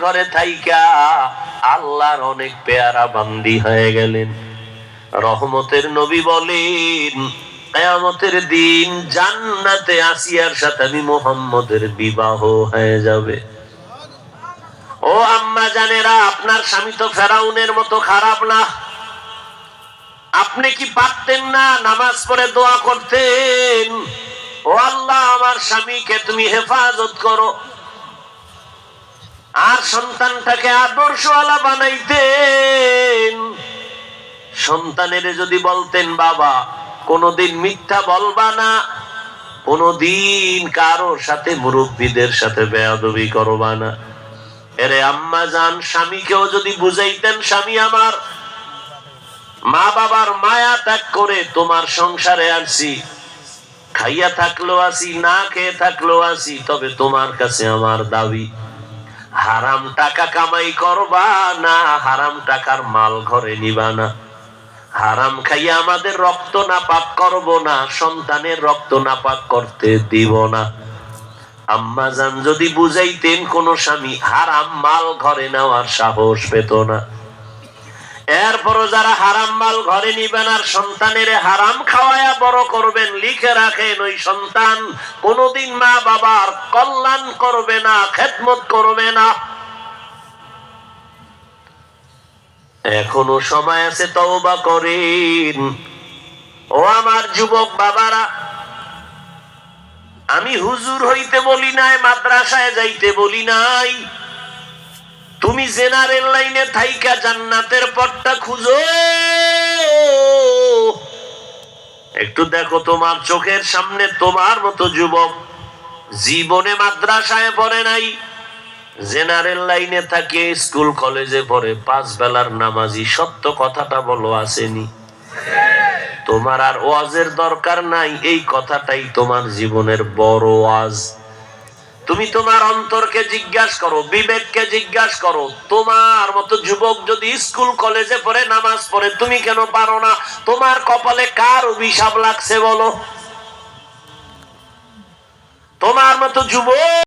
ঘরে থাইকা আল্লাহর অনেক পেয়ারা বান্দি হয়ে গেলেন। রহমতের নবী বলেন, কেয়ামতের দিন জান্নাতে আসিয়ার সাথে আমি মোহাম্মদের বিবাহ হয়ে যাবে। ও আম্মা জানেরা, আপনার স্বামী তো ফেরাউনের মতো খারাপ না। আপনি কি পারতেন না নামাজ পড়ে দোয়া করতেন? ও আল্লাহ, আমার স্বামীকে তুমি হেফাজত করো। আর সন্তানটাকে আদর্শওয়ালা বানাইতেন। সন্তানের যদি বলতেন, বাবা, কোনদিন মিথ্যা বলবা না। কোনদিন কারোর সাথে মুরব্বীদের সাথে বেয়াদবি করবা না। এরে আম্মা যান স্বামীকেও যদি বুঝাইতেন, স্বামী আমার মা বাবার মায়া ত্যাগ করে তোমার সংসারে আসছি খাইয়া থাকল আসি, না খেয়ে থাকল আসি, তবে তোমার কাছে আমার দাবি। হারাম টাকা কামাই করবা না, হারাম টাকার মাল ঘরে নিবা না। হারাম খাইয়া আমাদের রক্ত নাপাক করব না, সন্তানের রক্ত নাপাক করতে দিব না। আম্মা যদি বুঝাইতেন কোন স্বামী, হারাম মাল ঘরে নেওয়ার সাহস পেত না। এরপরও যারা হারাম মাল ঘরে নিবেন আর সন্তানের হারাম খাওয়ায়া বড় করবেন, লিখে রাখেন ওই সন্তান কোনদিন মা বাবার কল্যাণ করবে না, খেদমত করবে না। এখনও সময় আছে তওবা করেন। ও আমার যুবক বাবারা, আমি হুজুর হইতে বলি নাই, মাদ্রাসায় যাইতে বলি নাই। তুমি জেনারেল লাইনে থাইকা জান্নাতের পথটা খুঁজো। একটু দেখো তোমার চোখের সামনে তোমার মতো যুবক জীবনে মাদ্রাসায় পড়ে নাই, জেনারেল লাইনে থাকে, স্কুল, কলেজে পড়ে, পাঁচ বেলার নামাজি, সত্য কথাটা বলো আসেনি। তোমার আর ওয়াজের দরকার নাই, এই কথাটাই তোমার জীবনের বড় ওয়াজ। তুমি তোমার অন্তরকে জিজ্ঞাসা করো, বিবেককে জিজ্ঞাসা করো। তোমার মতো যুবক যদি স্কুল, কলেজে পড়ে, নামাজ পড়ে, তুমি কেন পারো না? তোমার কপালে কার অভিশাপ লাগছে বলো? তোমার মতো যুবক